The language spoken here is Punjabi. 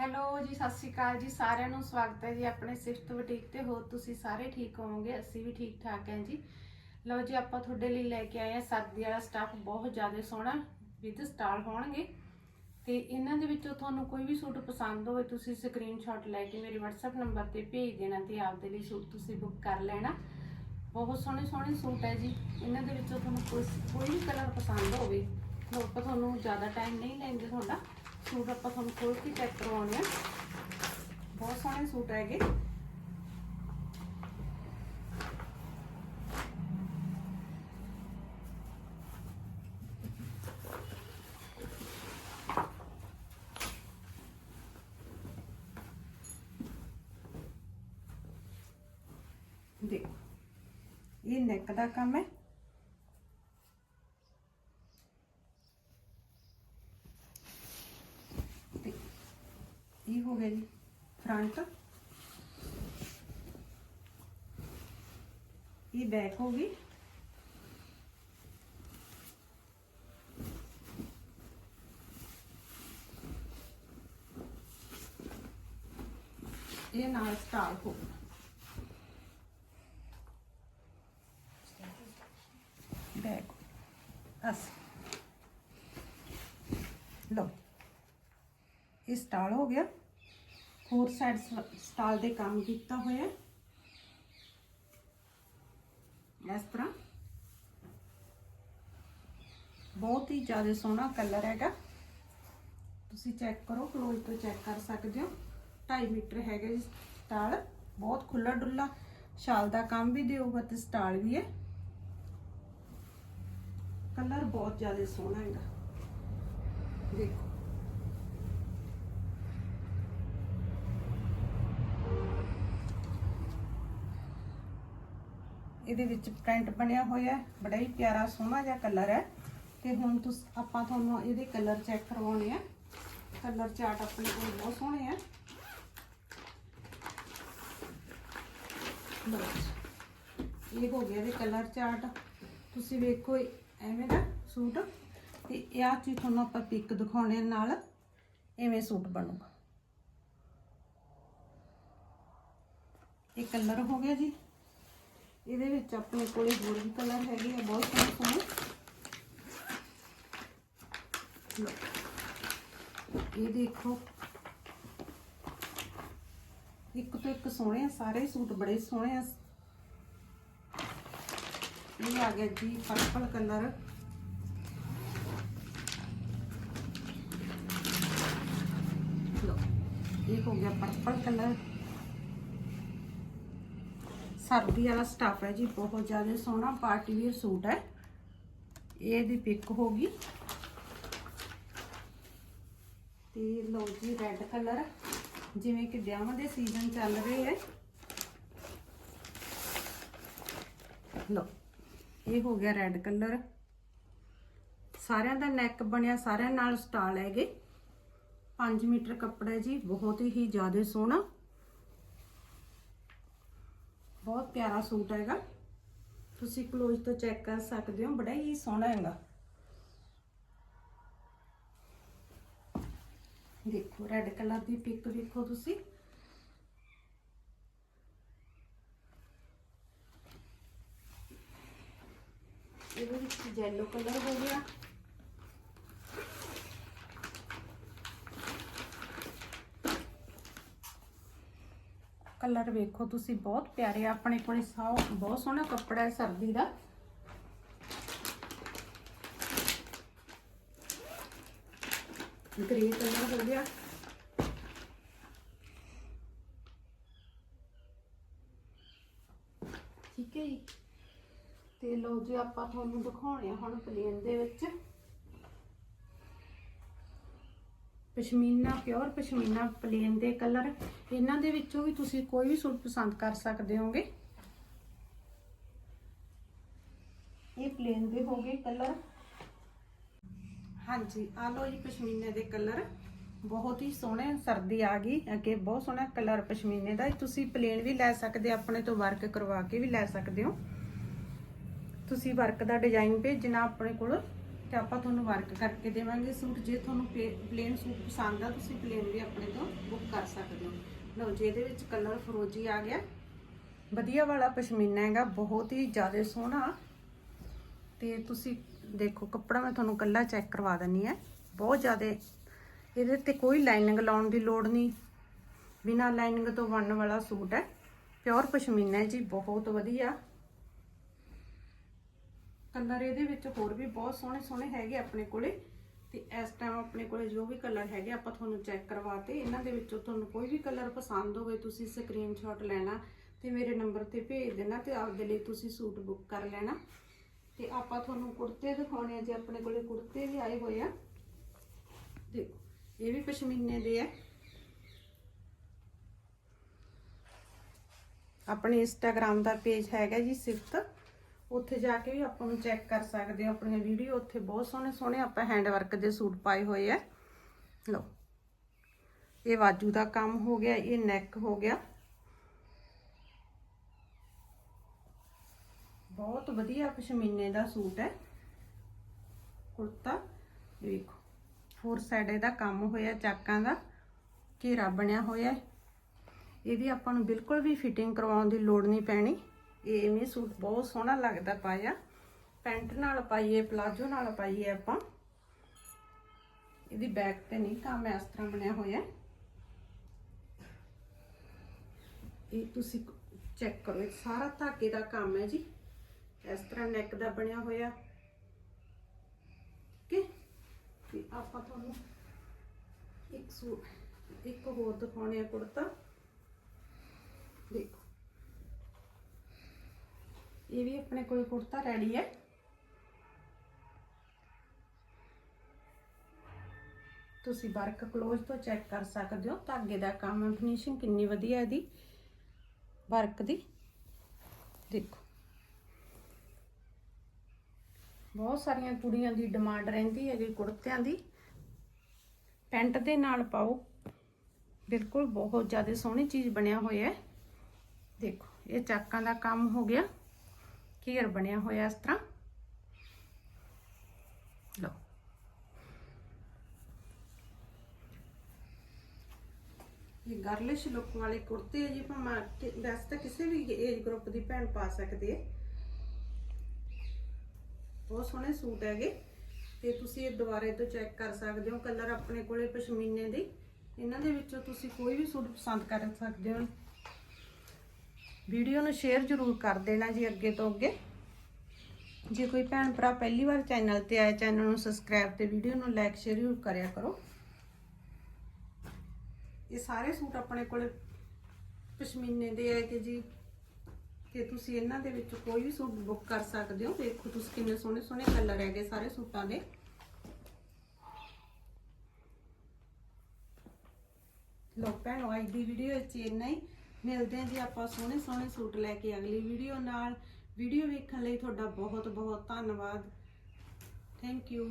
ਹੈਲੋ ਜੀ, ਸਤਿ ਸ਼੍ਰੀ ਅਕਾਲ ਜੀ, ਸਾਰਿਆਂ ਨੂੰ ਸਵਾਗਤ ਹੈ ਜੀ ਆਪਣੇ ਸਿਫਤ ਬੁਟੀਕ ਤੇ। ਹੋਰ ਤੁਸੀਂ ਸਾਰੇ ਠੀਕ ਹੋਵੋਗੇ? ਅਸੀਂ ਵੀ ਠੀਕ ਠਾਕ ਹਾਂ ਜੀ। ਲਓ ਜੀ, ਆਪਾਂ ਤੁਹਾਡੇ ਲਈ ਲੈ ਕੇ ਆਏ ਹਾਂ ਸਰਦੀ ਵਾਲਾ ਸਟਾਫ ਬਹੁਤ ਜ਼ਿਆਦਾ ਸੋਹਣਾ ਵਿਦ ਸਟਾਲ ਹੋਣਗੇ। ਤੇ ਇਹਨਾਂ ਦੇ ਵਿੱਚੋਂ ਤੁਹਾਨੂੰ ਕੋਈ ਵੀ ਸੂਟ ਪਸੰਦ ਹੋਵੇ, ਤੁਸੀਂ ਸਕਰੀਨਸ਼ਾਟ ਲੈ ਕੇ ਮੇਰੇ WhatsApp ਨੰਬਰ ਤੇ ਭੇਜ ਦੇਣਾ ਤੇ ਆਪਦੇ ਲਈ ਸੂਟ ਤੁਸੀਂ ਬੁੱਕ ਕਰ ਲੈਣਾ। ਬਹੁਤ ਸੋਹਣੇ ਸੋਹਣੇ ਸੂਟ ਹੈ ਜੀ। ਇਹਨਾਂ ਦੇ ਵਿੱਚੋਂ ਤੁਹਾਨੂੰ ਕੋਈ ਕੋਈ ਵੀ ਕਲਰ ਪਸੰਦ ਹੋਵੇ ਲਓ ਆਪਾਂ ਤੁਹਾਨੂੰ ਜ਼ਿਆਦਾ ਟਾਈਮ ਨਹੀਂ ਲੈਂਦੇ ਤੁਹਾਡਾ। ਸੂਟ ਆਪਾਂ ਤੁਹਾਨੂੰ ਖੋਲ ਕੇ ਚੈੱਕ ਕਰਵਾਉਣੇ ਆ ਬਹੁਤ ਸੋਹਣੇ ਸੂਟ ਹੈਗੇ। ਦੇਖੋ, ਇਹ ਨੈਕ ਦਾ ਕੰਮ ਹੈ ਤੇ ਇਹ ਹੋ ਗਿਆ ਜੀ ਫਰੰਟ ਇਹ ਬੈਕ ਹੋ ਗਈ ਇਹ ਨਾਲ ਸਟਾਰਟ ਹੋ ਬੈਕ ਅਸ ਲਓ ਇਹ ਸਟਾਲ ਹੋ ਗਿਆ ਫੋਰ ਸਾਈਡ ਸਟਾਲ ਦੇ ਕੰਮ ਕੀਤਾ ਹੋਇਆ ਹੈ। ਇਸ ਤਰ੍ਹਾਂ। ਬਹੁਤ ਹੀ ਜ਼ਿਆਦਾ ਸੋਹਣਾ ਕਲਰ ਹੈਗਾ। ਤੁਸੀਂ ਚੈੱਕ ਕਰੋ ਕਲੋਜ਼ ਤੋਂ ਚੈੱਕ ਕਰ ਸਕਦੇ ਹੋ। 2.5 ਮੀਟਰ ਹੈਗਾ ਜੀ ਸਟਾਲ। ਬਹੁਤ ਖੁੱਲਾ ਡੁੱਲਾ ਸ਼ਾਲ ਦਾ ਕੰਮ ਵੀ ਦਿਓਗਾ ਤੇ ਸਟਾਲ ਵੀ ਹੈ। ਕਲਰ ਬਹੁਤ ਜ਼ਿਆਦਾ ਸੋਹਣਾ ਹੈਗਾ। ਦੇਖੋ। ਇਹਦੇ ਵਿੱਚ ਪ੍ਰਿੰਟ ਬਣਿਆ ਹੋਇਆ ਹੈ। ਬੜਾ ਹੀ ਪਿਆਰਾ, ਸੋਹਣਾ ਜਿਹਾ ਕਲਰ ਹੈ। ਤੇ ਹੁਣ ਤੁਸ, ਆਪਾਂ ਤੁਹਾਨੂੰ ਇਹਦੇ ਕਲਰ ਚੈੱਕ ਕਰਵਾਉਣੇ ਆ। ਕਲਰ ਚਾਰਟ ਆਪਣੇ ਕੋਲ ਬਹੁਤ ਸੋਹਣੇ ਆ। ਇਹ ਹੋ ਗਿਆ ਇਹਦੇ ਕਲਰ ਚਾਰਟ ਤੁਸੀਂ ਵੇਖੋ ਐਵੇਂ ਦਾ ਸੂਟ। ਤੇ ਇਹ ਆ ਚੀਜ਼ ਤੁਹਾਨੂੰ ਆਪਾਂ ਪਿਕ ਦਿਖਾਉਣੇ ਨਾਲ। ਐਵੇਂ ਸੂਟ ਬਣੂਗਾ। ਇਹ ਕਲਰ ਹੋ ਗਿਆ ਜੀ। ਇਹਦੇ ਵਿੱਚ ਆਪਣੇ ਕੋਲੇ ਹੋਰ ਵੀ ਕਲਰ ਹੈਗੇ ਆ, ਬਹੁਤ ਸੋਹਣੇ ਸੋਹਣੇ। ਲਓ। ਇਹ ਦੇਖੋ। ਇੱਕ ਤੋਂ ਇੱਕ ਸੋਹਣੇ ਆ, ਸਾਰੇ ਸੂਟ ਬੜੇ ਸੋਹਣੇ ਆ। ਇਹ ਆ ਗਿਆ ਜੀ ਪਰਪਲ ਕਲਰ। ਲਓ, ਇਹ ਹੋ ਗਿਆ ਪਰਪਲ ਕਲਰ। ਸਰਦੀ ਵਾਲਾ ਸਟਾਫ ਹੈ ਜੀ, ਬਹੁਤ ਜ਼ਿਆਦਾ ਸੋਹਣਾ ਪਾਰਟੀ ਵੀਅਰ ਸੂਟ ਹੈ। ਇਹਦੀ ਪਿਕ ਗਈ। ਤੇ ਲੋ ਜੀ ਰੈੱਡ ਕਲਰ ਜਿਵੇਂ ਕਿ ਵਿਆਹਾਂ ਦੇ ਸੀਜ਼ਨ ਚੱਲ ਰਹੇ ਹੈ। ਲਓ, ਇਹ ਹੋ ਗਿਆ ਰੈੱਡ ਕਲਰ ਸਾਰਿਆਂ ਦਾ ਨੈਕ ਬਣਿਆ, ਸਾਰਿਆਂ ਨਾਲ ਸਟਾਲ ਹੈਗੇ। 5 ਮੀਟਰ ਕੱਪੜਾ ਜੀ, ਬਹੁਤ ਹੀ ਜ਼ਿਆਦਾ ਸੋਹਣਾ। ਬਹੁਤ ਪਿਆਰਾ ਸੂਟ ਹੈਗਾ। ਤੁਸੀਂ ਕਲੋਜ਼ ਤੋਂ ਚੈੱਕ ਕਰ ਸਕਦੇ ਹੋ, ਬੜਾ ਹੀ ਸੋਹਣਾ ਹੈਗਾ। ਦੇਖੋ ਰੈੱਡ ਕਲਰ ਦੀ ਪਿਕ ਦੇਖੋ ਤੁਸੀਂ। ਇਹਦੇ ਵਿੱਚ ਯੈਲੋ ਕਲਰ ਹੋ ਗਿਆ। ਕਲਰ ਵੇਖੋ ਤੁਸੀਂ, ਬਹੁਤ ਪਿਆਰੇ ਆ। ਆਪਣੇ ਕੋਲੇ ਸਾਹ ਬਹੁਤ ਸੋਹਣਾ ਕੱਪੜਾ ਹੈ ਸਰਦੀ ਦਾ। ਗ੍ਰੇ ਕਲਰ ਹੋ ਗਿਆ ਠੀਕ ਹੈ ਜੀ। ਤੇ ਲਓ ਜੀ, ਆਪਾਂ ਤੁਹਾਨੂੰ ਦਿਖਾਉਣੇ ਆ ਹੁਣ ਪਲੇਨ ਦੇ ਵਿੱਚ। ਪਸ਼ਮੀਨਾ ਪਿਓਰ ਪਸ਼ਮੀਨਾ ਪਲੇਨ ਦੇ ਕਲਰ ਇਹਨਾਂ ਦੇ ਵਿੱਚੋਂ ਵੀ ਤੁਸੀਂ ਕੋਈ ਵੀ ਸੂਟ ਪਸੰਦ ਕਰ ਸਕਦੇ ਹੋਗੇ। ਇਹ ਪਲੇਨ ਦੇ ਹੋਗੇ ਕਲਰ ਹਾਂਜੀ, ਆ ਲਓ ਜੀ ਪਸ਼ਮੀਨੇ ਦੇ ਕਲਰ ਬਹੁਤ ਹੀ ਸੋਹਣੇ ਸਰਦੀ ਆ ਗਈ, ਅੱਗੇ ਬਹੁਤ ਸੋਹਣਾ ਕਲਰ ਪਸ਼ਮੀਨੇ ਦਾ। ਤੁਸੀਂ ਪਲੇਨ ਵੀ ਲੈ ਸਕਦੇ, ਆਪਣੇ ਤੋਂ ਵਰਕ ਕਰਵਾ ਕੇ ਵੀ ਲੈ ਸਕਦੇ ਹੋ। ਤੁਸੀਂ ਵਰਕ ਦਾ ਡਿਜ਼ਾਈਨ ਭੇਜਣਾ ਆਪਣੇ ਕੋਲ। ਤੇ ਆਪਾਂ ਤੁਹਾਨੂੰ ਵਰਕ ਕਰਕੇ ਦੇਵਾਂਗੇ ਸੂਟ। ਜੇ ਤੁਹਾਨੂੰ ਪਲੇਨ ਸੂਟ ਪਸੰਦ ਆ, ਤੁਸੀਂ ਪਲੇਨ ਵੀ ਆਪਣੇ ਤੋਂ ਬੁੱਕ ਕਰ ਸਕਦੇ ਹੋ। ਲਓ ਜੀ, ਇਹਦੇ ਵਿੱਚ ਕਲਰ ਫਰੋਜੀ ਆ ਗਿਆ। ਵਧੀਆ ਵਾਲਾ ਪਸ਼ਮੀਨਾ ਹੈਗਾ, ਬਹੁਤ ਹੀ ਜ਼ਿਆਦਾ ਸੋਹਣਾ। ਤੇ ਤੁਸੀਂ ਦੇਖੋ, ਕੱਪੜਾ ਮੈਂ ਤੁਹਾਨੂੰ ਕੱਲਾ ਚੈੱਕ ਕਰਵਾ ਦਿੰਨੀ ਹੈ। ਬਹੁਤ ਜ਼ਿਆਦਾ, ਇਹਦੇ ਤੇ ਕੋਈ ਲਾਈਨਿੰਗ ਲਾਉਣ ਦੀ ਲੋੜ ਨਹੀਂ। ਬਿਨਾ ਲਾਈਨਿੰਗ ਤੋਂ ਬਣਨ ਵਾਲਾ ਸੂਟ ਹੈ। ਪਿਓਰ ਪਸ਼ਮੀਨਾ ਜੀ, ਬਹੁਤ ਵਧੀਆ। ਕਲਰ ਇਹਦੇ ਵਿੱਚ ਹੋਰ ਵੀ ਬਹੁਤ ਸੋਹਣੇ ਸੋਹਣੇ ਹੈਗੇ ਆਪਣੇ ਕੋਲੇ। ਤੇ ਇਸ ਟਾਈਮ ਆਪਣੇ ਕੋਲੇ ਜੋ ਵੀ ਕਲਰ ਹੈਗੇ ਆਪਾਂ ਤੁਹਾਨੂੰ ਚੈੱਕ ਕਰਵਾਤੇ ਇਹਨਾਂ ਦੇ ਵਿੱਚੋਂ ਤੁਹਾਨੂੰ ਕੋਈ ਵੀ ਕਲਰ ਪਸੰਦ ਹੋਵੇ ਤੁਸੀਂ ਸਕਰੀਨਸ਼ਾਟ ਲੈਣਾ ਤੇ ਮੇਰੇ ਨੰਬਰ ਤੇ ਭੇਜ ਦੇਣਾ ਤੇ ਆਪਦੇ ਲਈ ਤੁਸੀਂ ਸੂਟ ਬੁੱਕ ਕਰ ਲੈਣਾ। ਤੇ ਆਪਾਂ ਤੁਹਾਨੂੰ ਕੁੜਤੇ ਦਿਖਾਉਣੇ ਆ ਜੀ ਆਪਣੇ ਕੋਲੇ ਕੁੜਤੇ ਵੀ ਆਏ ਹੋਏ ਆ। ਦੇਖੋ, ਇਹ ਵੀ ਪਸ਼ਮੀਨੇ ਦੇ ਆ। ਆਪਣੇ ਇੰਸਟਾਗ੍ਰam ਦਾ ਪੇਜ ਹੈਗਾ ਜੀ ਸਿਫਤ। ਉੱਥੇ ਜਾ ਕੇ ਵੀ ਆਪਾਂ ਨੂੰ ਚੈੱਕ ਕਰ ਸਕਦੇ ਹੋ ਆਪਣੀਆਂ ਵੀਡੀਓ ਉੱਥੇ ਬਹੁਤ ਸੋਹਣੇ ਸੋਹਣੇ ਆਪਾਂ ਹੈਂਡ ਵਰਕ ਦੇ ਸੂਟ ਪਾਏ ਹੋਏ ਆ। ਲਓ, ਇਹ ਬਾਜੂ ਦਾ ਕੰਮ ਹੋ ਗਿਆ, ਇਹ ਨੈਕ ਹੋ ਗਿਆ। ਬਹੁਤ ਵਧੀਆ ਪਸ਼ਮੀਨੇ ਦਾ ਸੂਟ ਹੈ। ਕੁੜਤਾ ਇਹ ਵੇਖੋ ਫੋਰ ਸਾਈਡ ਇਹਦਾ ਕੰਮ ਹੋਇਆ ਚਾਕਾਂ ਦਾ, ਘੇਰਾ ਬਣਿਆ ਹੋਇਆ। ਇਹਦੀ ਆਪਾਂ ਨੂੰ ਬਿਲਕੁਲ ਵੀ ਫਿਟਿੰਗ ਕਰਵਾਉਣ ਦੀ ਲੋੜ ਨਹੀਂ ਪੈਣੀ। ਇਹ ਇਵੇਂ ਸੂਟ ਬਹੁਤ ਸੋਹਣਾ ਲੱਗਦਾ ਪਾਇਆ। ਪੈਂਟ ਨਾਲ ਪਾਈਏ, ਪਲਾਜੋ ਨਾਲ ਪਾਈਏ ਆਪਾਂ। ਇਹਦੀ ਬੈਕ ਤੇ ਨਹੀਂ ਕੰਮ ਇਸ ਤਰ੍ਹਾਂ ਬਣਿਆ ਹੋਇਆ ਇਹ ਤੁਸੀਂ ਚੈੱਕ ਕਰੋ, ਇਹ ਸਾਰਾ ਧਾਗੇ ਦਾ ਕੰਮ ਹੈ ਜੀ। ਇਸ ਤਰ੍ਹਾਂ ਨੈਕ ਦਾ ਬਣਿਆ ਹੋਇਆ। ਕਿ ਤੇ ਆਪਾਂ ਤੁਹਾਨੂੰ ਇੱਕ ਸੂਟ ਇੱਕ ਹੋਰ ਦਿਖਾਉਣੇ ਆ ਕੁੜਤਾ। ਦੇਖੋ। ਇਹ ਵੀ ਆਪਣੇ ਕੋਲ ਕੁੜਤਾ ਰੈਡੀ ਹੈ। ਤੁਸੀਂ ਵਰਕ ਕਲੋਜ਼ ਤੋਂ ਚੈੱਕ ਕਰ ਸਕਦੇ ਹੋ ਧਾਗੇ ਦਾ ਕੰਮ ਫਿਨਿਸ਼ਿੰਗ ਕਿੰਨੀ ਵਧੀਆ ਇਹਦੀ ਵਰਕ ਦੀ। ਦੇਖੋ। ਬਹੁਤ ਸਾਰੀਆਂ ਕੁੜੀਆਂ ਦੀ ਡਿਮਾਂਡ ਰਹਿੰਦੀ ਹੈ ਜੀ ਕੁੜਤਿਆਂ ਦੀ। ਪੈਂਟ ਦੇ ਨਾਲ ਪਾਓ। ਬਿਲਕੁਲ ਬਹੁਤ ਜ਼ਿਆਦਾ ਸੋਹਣੀ ਚੀਜ਼ ਬਣਿਆ ਹੋਇਆ ਹੈ। ਦੇਖੋ, ਇਹ ਚਾਕਾਂ ਦਾ ਕੰਮ ਹੋ ਗਿਆ। ਘੇਰ ਬਣਿਆ ਹੋਇਆ ਇਸ ਤਰ੍ਹਾਂ। ਲਓ। ਇਹ ਗਰਲਿਸ਼ ਲੁੱਕ ਵਾਲੇ ਕੁੜਤੇ ਜੀ, ਭਾਵੇਂ ਵੈਸੇ ਤਾਂ ਕਿਸੇ ਵੀ ਏਜ ਗਰੁੱਪ ਦੀ ਭੈਣ ਪਾ ਸਕਦੀ ਹੈ ਬਹੁਤ ਸੋਹਣੇ ਸੂਟ ਹੈਗੇ। ਤੇ ਤੁਸੀਂ ਇਹ ਦੁਬਾਰੇ ਤੋਂ ਚੈੱਕ ਕਰ ਸਕਦੇ ਹੋ ਕਲਰ ਆਪਣੇ ਕੋਲੇ ਪਸ਼ਮੀਨੇ ਦੇ। ਇਹਨਾਂ ਦੇ ਵਿੱਚੋਂ ਤੁਸੀਂ ਕੋਈ ਵੀ ਸੂਟ ਪਸੰਦ ਕਰ ਸਕਦੇ ਹੋ। ਵੀਡੀਓ ਨੂੰ ਸ਼ੇਅਰ ਜ਼ਰੂਰ ਕਰ ਦੇਣਾ ਜੀ ਅੱਗੇ ਤੋਂ ਅੱਗੇ। ਜੇ ਕੋਈ ਭੈਣ ਭਰਾ ਪਹਿਲੀ ਵਾਰ ਚੈਨਲ ਤੇ ਆਇਆ, ਚੈਨਲ ਨੂੰ ਸਬਸਕ੍ਰਾਈਬ ਤੇ ਵੀਡੀਓ ਨੂੰ ਲਾਈਕ ਸ਼ੇਅਰ ਜ਼ਰੂਰ ਕਰਿਆ ਕਰੋ। ਇਹ ਸਾਰੇ ਸੂਟ ਆਪਣੇ ਕੋਲੇ ਪਸ਼ਮੀਨੇ ਦੇ ਹੈ ਕਿ ਜੀ। ਤੇ ਤੁਸੀਂ ਇਹਨਾਂ ਦੇ ਵਿੱਚ ਕੋਈ ਵੀ ਸੂਟ ਬੁੱਕ ਕਰ ਸਕਦੇ ਹੋ। ਦੇਖੋ ਤੁਸੀਂ ਕਿੰਨੇ ਸੋਹਣੇ ਸੋਹਣੇ ਕਲਰ ਹੈਗੇ ਸਾਰੇ ਸੂਟਾਂ ਦੇ। ਲੋ ਭੈਣੋ ਅੱਜ ਦੀ ਵੀਡੀਓ ਵਿੱਚ ਇੰਨਾ ਹੀ। ਮਿਲਦੇ ਹਾਂ ਜੀ ਆਪਾਂ ਸੋਹਣੇ ਸੋਹਣੇ ਸੂਟ ਲੈ ਕੇ ਅਗਲੀ ਵੀਡੀਓ ਨਾਲ। ਵੀਡੀਓ ਵੇਖਣ ਲਈ ਤੁਹਾਡਾ ਬਹੁਤ ਬਹੁਤ ਧੰਨਵਾਦ। Thank you